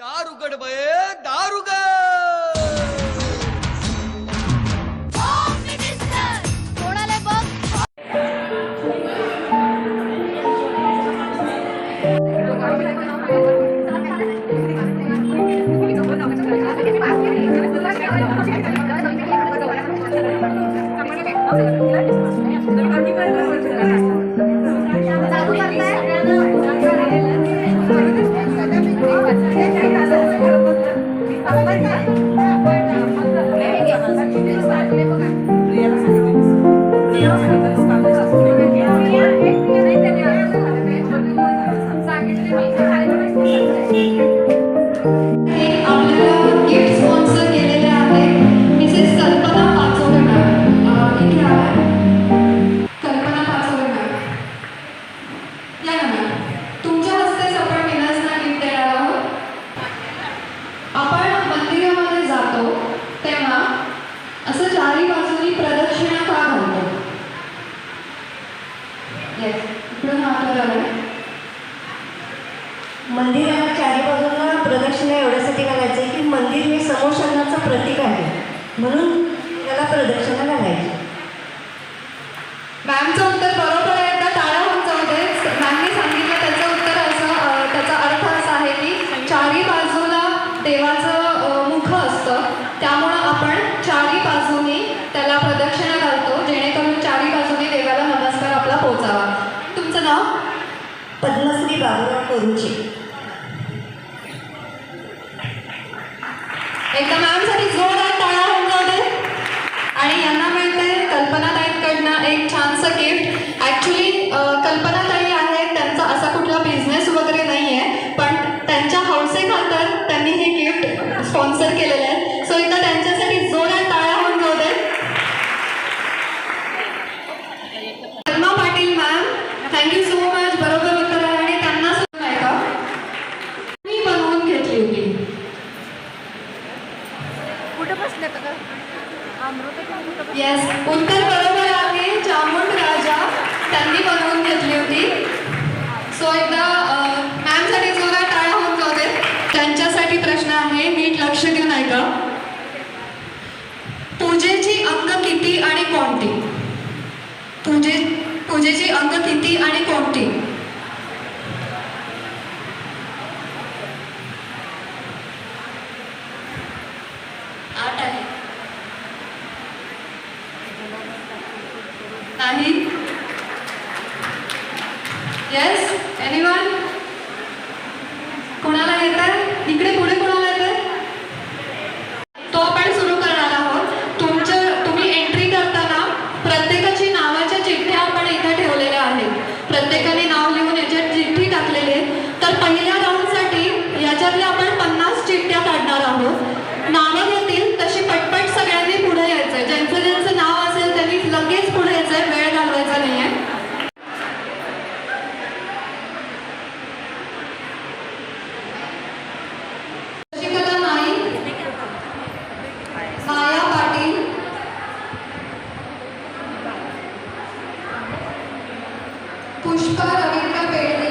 दार उघड बये दार उघड link. येस उत्तर बरोबर आहे चामुंड राजा त्यांनी बनवून घेतली होती. सो एकदा मॅमसाठी जोरा टाळा होऊन जाऊ दे. त्यांच्यासाठी प्रश्न आहे नीट लक्ष देऊन ऐका पूजेची अंक किती आणि कोणती? पूजे पूजेची अंक किती आणि कोणती? नाही येस एनिवन कोणाला येत आहे इकडे पुढे कोणाला येत आहे तो आपण सुरू करणार आहोत. तुमच्या तुम्ही एंट्री करताना प्रत्येकाची नावाच्या चिठ्ठ्या आपण इथे ठेवलेल्या आहेत. प्रत्येकाने नाव लिहून याच्यात चिठ्ठी टाकलेली आहे तर पहिल्या राऊंडसाठी याच्यातल्या आपण पन्नास चिठ्ठ्या puxa a minha cabeça.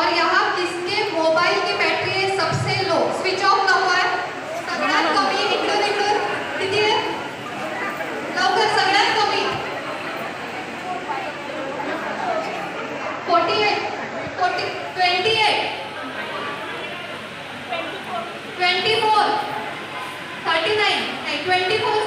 और यहाँ किसके मोबाइल की बैटरी है सबसे लो? स्विच ऑफ़ नको आहे सगळ्यात कमी कमी। Twenty eight. Four. Thirty twenty four.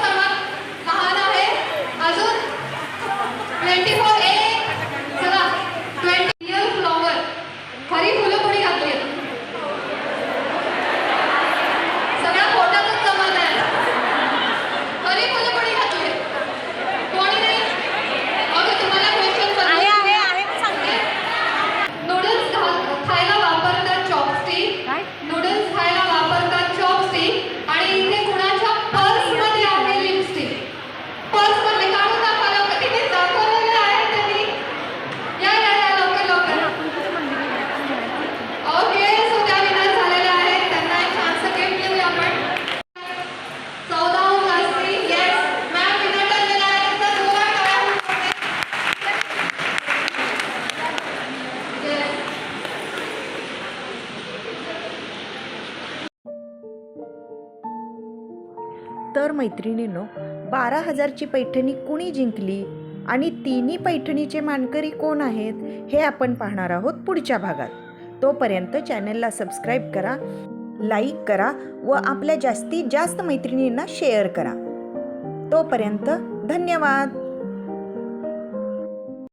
तर मैत्रिणींनो बारा हजारची पैठणी कुणी जिंकली आणि तिन्ही पैठणीचे मानकरी कोण आहेत हे आपण पाहणार आहोत पुढच्या भागात. तोपर्यंत चॅनलला सबस्क्राईब करा लाईक करा व आपल्या जास्तीत जास्त मैत्रिणींना शेअर करा. तोपर्यंत धन्यवाद.